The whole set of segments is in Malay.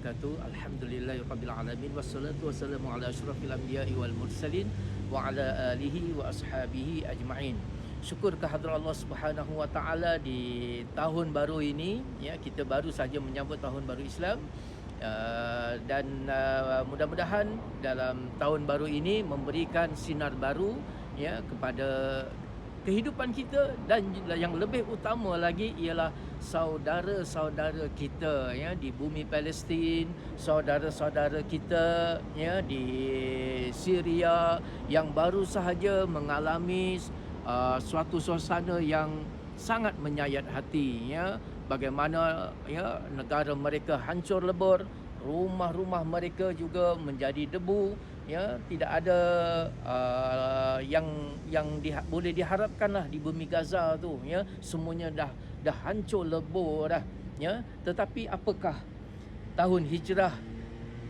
wabarakatuh. Alhamdulillahirabbil alamin wassalatu wassalamu ala asyrafil anbiya'i wal mursalin wa ala alihi wa ashabihi ajma'in. Syukur kehadrat Allah Subhanahu wa taala di tahun baru ini ya kita baru saja menyambut tahun baru Islam. Uh, dan uh, mudah-mudahan dalam tahun baru ini memberikan sinar baru ya kepada kehidupan kita dan yang lebih utama lagi ialah saudara-saudara kita ya di bumi Palestin, saudara-saudara kita ya di Syria yang baru sahaja mengalami uh, suatu suasana yang sangat menyayat hati ya. Bagaimana ya negara mereka hancur lebur rumah-rumah mereka juga menjadi debu ya. Tidak ada uh, yang yang di, boleh diharapkanlah di bumi Gaza tu ya. Semuanya dah dah hancur lebur dah ya. Tetapi apakah tahun hijrah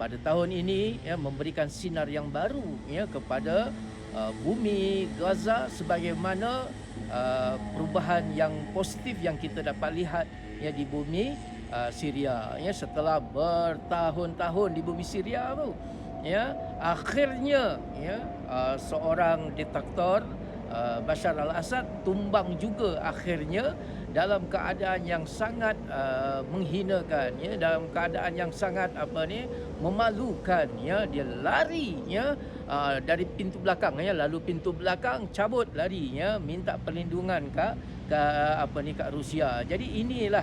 pada tahun ini ya memberikan sinar yang baru ya kepada uh, bumi Gaza sebagaimana uh, perubahan yang positif yang kita dapat lihat ya di bumi uh, Syria ya setelah bertahun-tahun di bumi Syria tu ya akhirnya ya uh, seorang diktator uh, Bashar al-Assad tumbang juga akhirnya dalam keadaan yang sangat uh, menghinakan ya dalam keadaan yang sangat apa ni memalukan ya dia lari ya uh, dari pintu belakang ya lalu pintu belakang cabut lari ya minta perlindungan ke apa ni kat Rusia. Jadi inilah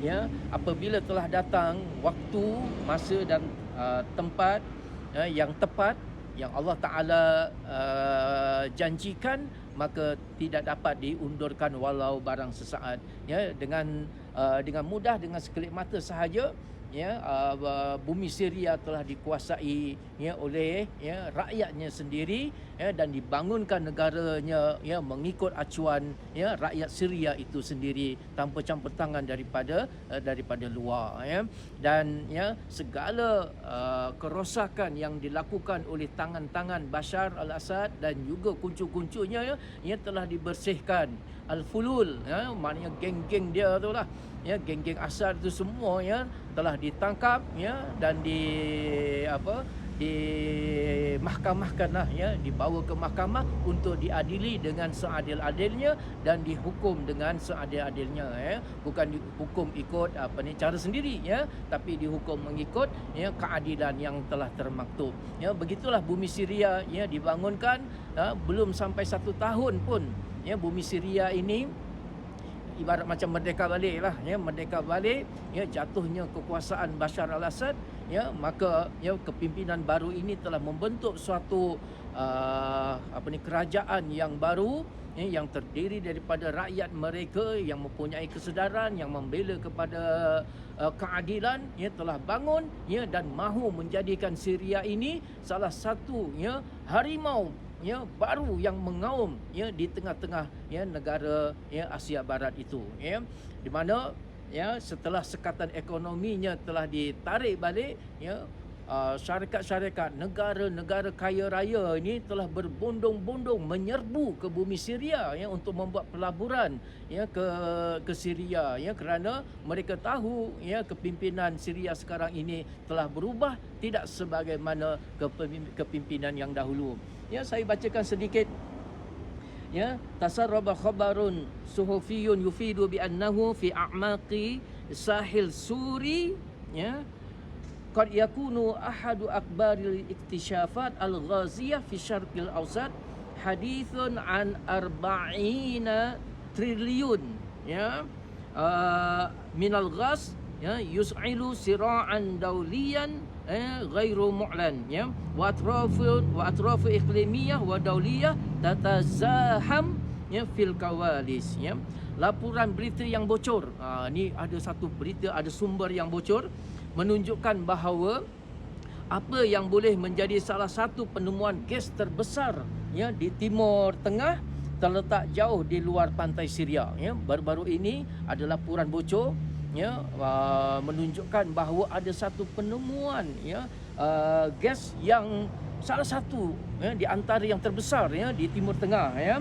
ya apabila telah datang waktu masa dan uh, tempat uh, yang tepat yang Allah Taala uh, janjikan maka tidak dapat diundurkan walau barang sesaat. Ya dengan uh, dengan mudah dengan sekelip mata sahaja ya uh, bumi Syria telah dikuasai ya oleh ya rakyatnya sendiri ya dan dibangunkan negaranya ya mengikut acuan ya rakyat Syria itu sendiri tanpa campur tangan daripada uh, daripada luar ya. Dan ya segala uh, kerosakan yang dilakukan oleh tangan-tangan Bashar al-Assad dan juga kuncu-kuncunya ya, ya telah dibersihkan al-fulul ya maknanya geng-geng dia tu lah ya geng-geng asar itu semua ya telah ditangkap ya dan di apa di mahkamahkanlah ya dibawa ke mahkamah untuk diadili dengan seadil-adilnya dan dihukum dengan seadil-adilnya ya. Bukan dihukum ikut apa ni cara sendiri ya tapi dihukum mengikut ya keadilan yang telah termaktub ya. Begitulah bumi Syria ya dibangunkan ya, belum sampai satu tahun pun ya bumi Syria ini ibarat macam merdeka balik lah ya merdeka balik ya jatuhnya kekuasaan Bashar al-Assad ya maka ya kepimpinan baru ini telah membentuk suatu uh, apa ni kerajaan yang baru ya, yang terdiri daripada rakyat mereka yang mempunyai kesedaran yang membela kepada uh, keadilan ya telah bangun ya dan mahu menjadikan Syria ini salah satu ya harimau ya baru yang mengaum ya di tengah-tengah ya negara ya Asia Barat itu ya. Di mana ya setelah sekatan ekonominya telah ditarik balik ya uh, syarikat-syarikat negara-negara kaya raya ini telah berbondong-bondong menyerbu ke bumi Syria ya untuk membuat pelaburan ya ke ke Syria ya kerana mereka tahu ya kepimpinan Syria sekarang ini telah berubah tidak sebagaimana kepimpinan yang dahulu Ya, saya bacakan sedikit. Ya, tasarraba khabarun suhufiyun yufidu bi annahu fi a'maqi sahil suri, ya. Qad yakunu ahadu akbaril iktishafat al-ghaziyah fi syarqil awsat hadithun an arba'ina triliun ya. Uh, minal ghaz ya yus'ilu sira'an dawliyan eh, ghairu mu'lan ya. Wa atrafu wa atrafu iqlimiyah wa dauliyah tatazaham ya fil kawalis ya. Laporan berita yang bocor. Ha, ni ada satu berita ada sumber yang bocor menunjukkan bahawa apa yang boleh menjadi salah satu penemuan gas terbesar ya di timur tengah terletak jauh di luar pantai Syria ya. Baru-baru ini ada laporan bocor ya uh, menunjukkan bahawa ada satu penemuan ya uh, gas yang salah satu ya di antara yang terbesar ya di timur tengah ya.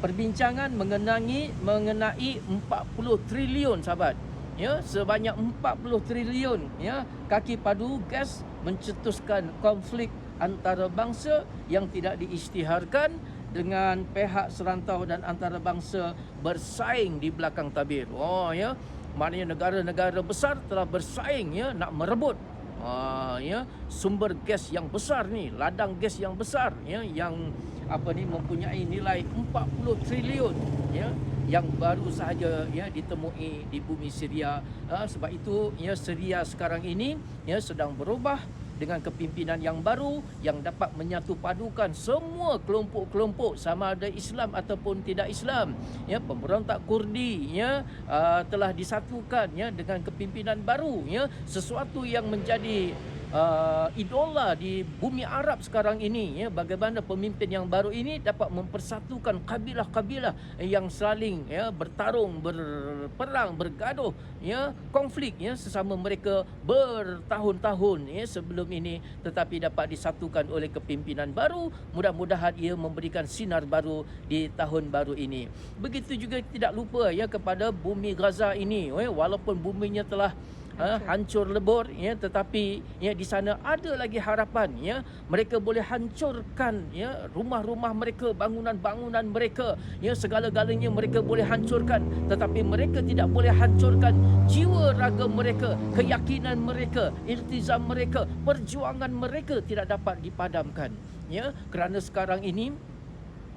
Perbincangan mengenai mengenai 40 triliun sahabat ya sebanyak 40 triliun ya kaki padu gas mencetuskan konflik antara bangsa yang tidak diisytiharkan dengan pihak serantau dan antarabangsa bersaing di belakang tabir. Oh ya, maknanya negara-negara besar telah bersaing ya nak merebut uh, ya sumber gas yang besar ni, ladang gas yang besar ya yang apa ni mempunyai nilai 40 triliun ya yang baru sahaja ya ditemui di bumi Syria. Uh, sebab itu ya Syria sekarang ini ya sedang berubah dengan kepimpinan yang baru yang dapat menyatu padukan semua kelompok-kelompok sama ada Islam ataupun tidak Islam. Ya pemberontak Kurdi ya uh, telah disatukan ya dengan kepimpinan baru ya sesuatu yang menjadi uh, idola di bumi Arab sekarang ini ya bagaimana pemimpin yang baru ini dapat mempersatukan kabilah-kabilah yang saling ya bertarung berperang bergaduh ya konflik ya sesama mereka bertahun-tahun ya sebelum ini tetapi dapat disatukan oleh kepimpinan baru. Mudah-mudahan ia memberikan sinar baru di tahun baru ini. Begitu juga tidak lupa ya kepada bumi Gaza ini ya walaupun buminya telah ha, hancur lebur ya tetapi ya di sana ada lagi harapan ya. Mereka boleh hancurkan ya rumah-rumah mereka bangunan-bangunan mereka ya segala-galanya mereka boleh hancurkan. Tetapi mereka tidak boleh hancurkan jiwa raga mereka keyakinan mereka iltizam mereka perjuangan mereka tidak dapat dipadamkan ya. Kerana sekarang ini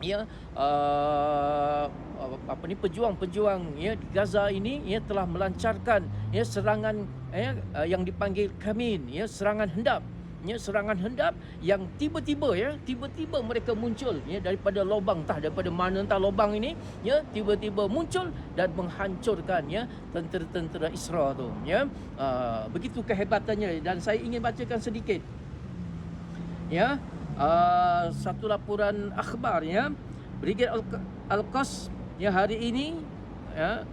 ya uh, apa ni pejuang-pejuang ya Gaza ini ya telah melancarkan ya serangan ya uh, yang dipanggil Kamin ya serangan hendap. Ya serangan hendap yang tiba-tiba ya tiba-tiba mereka muncul ya daripada lubang entah daripada mana entah lubang ini ya tiba-tiba muncul dan menghancurkan ya tentera-tentera Israel tu ya. Uh, begitu kehebatannya dan saya ingin bacakan sedikit ya uh, satu laporan akhbar ya Brigade Al-Qas ya hari ini ya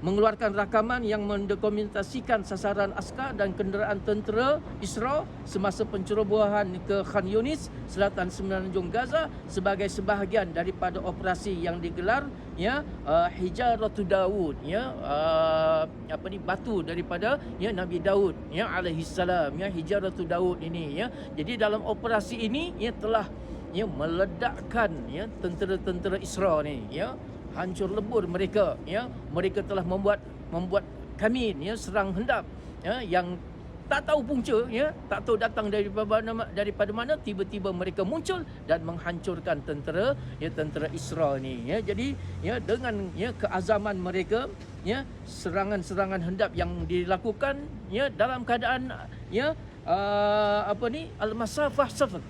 mengeluarkan rakaman yang mendokumentasikan sasaran askar dan kenderaan tentera Israel semasa pencerobohan ke Khan Yunis, selatan semenanjung Gaza sebagai sebahagian daripada operasi yang digelar ya uh, Hijaratu Daud ya uh, apa ni batu daripada ya Nabi Daud ya alaihi salam ya Hijaratu Daud ini ya. Jadi dalam operasi ini ya telah ya meledakkan ya tentera-tentera Israel ni ya hancur lebur mereka ya. Mereka telah membuat membuat kamin ya serang hendap ya yang tak tahu punca ya tak tahu datang daripada mana daripada mana tiba-tiba mereka muncul dan menghancurkan tentera ya tentera Israel ni ya. Jadi ya dengan ya keazaman mereka ya serangan-serangan hendap yang dilakukan ya dalam keadaan ya uh, apa ni al-masafah safar.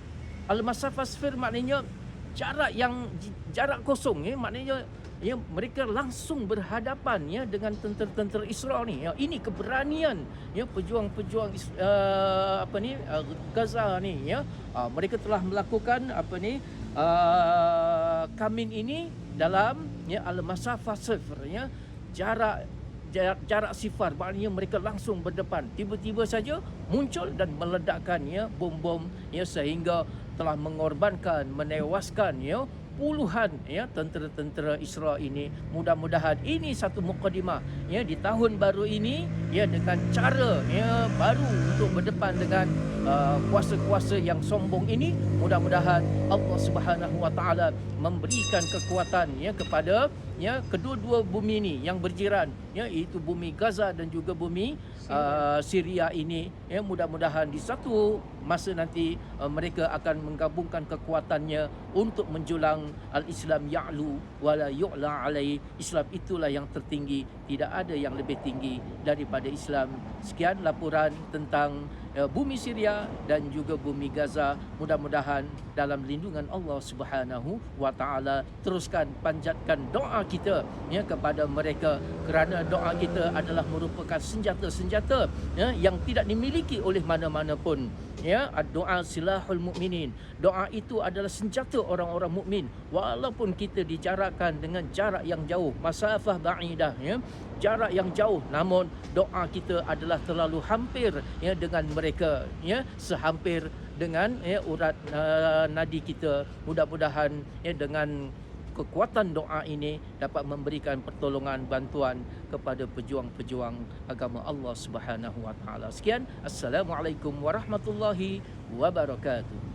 Al-masafah safar maknanya jarak yang jarak kosong ya. Maknanya ya mereka langsung berhadapan ya dengan tentera-tentera Israel ni. Ya ini keberanian ya pejuang-pejuang uh, apa ni uh, Gaza ni ya. Uh, mereka telah melakukan apa ni uh, kamin ini dalam ya al-masafah sifr ya jarak jarak, jarak sifar. Maknanya mereka langsung berdepan. Tiba-tiba saja muncul dan meledakkan ya bom-bom ya sehingga telah mengorbankan menewaskan ya puluhan ya tentera-tentera Israel ini mudah-mudahan ini satu mukadimah ya di tahun baru ini ya dengan cara ya baru untuk berdepan dengan uh, kuasa-kuasa yang sombong ini mudah-mudahan Allah Subhanahu wa taala memberikan kekuatan ya kepada ya kedua-dua bumi ini yang berjiran ya iaitu bumi Gaza dan juga bumi uh, Syria ini ya mudah-mudahan di satu masa nanti uh, mereka akan menggabungkan kekuatannya untuk menjulang al-Islam ya'lu wala yu'la alai. Islam itulah yang tertinggi tidak ada yang lebih tinggi daripada Islam. Sekian laporan tentang uh, bumi Syria dan juga bumi Gaza. Mudah-mudahan dalam lindungan Allah Subhanahu wa taala teruskan panjatkan doa kita ya kepada mereka. Kerana doa kita adalah merupakan senjata-senjata ya yang tidak dimiliki oleh mana-mana pun ya. Doa silahul mukminin doa itu adalah senjata orang-orang mukmin. Walaupun kita dijarakkan dengan jarak yang jauh masafah ba'idah ya jarak yang jauh namun doa kita adalah terlalu hampir ya dengan mereka ya. Sehampir dengan ya urat uh, nadi kita. Mudah-mudahan ya dengan kekuatan doa ini dapat memberikan pertolongan bantuan kepada pejuang-pejuang agama Allah Subhanahu Wa Taala. Sekian, assalamualaikum warahmatullahi wabarakatuh.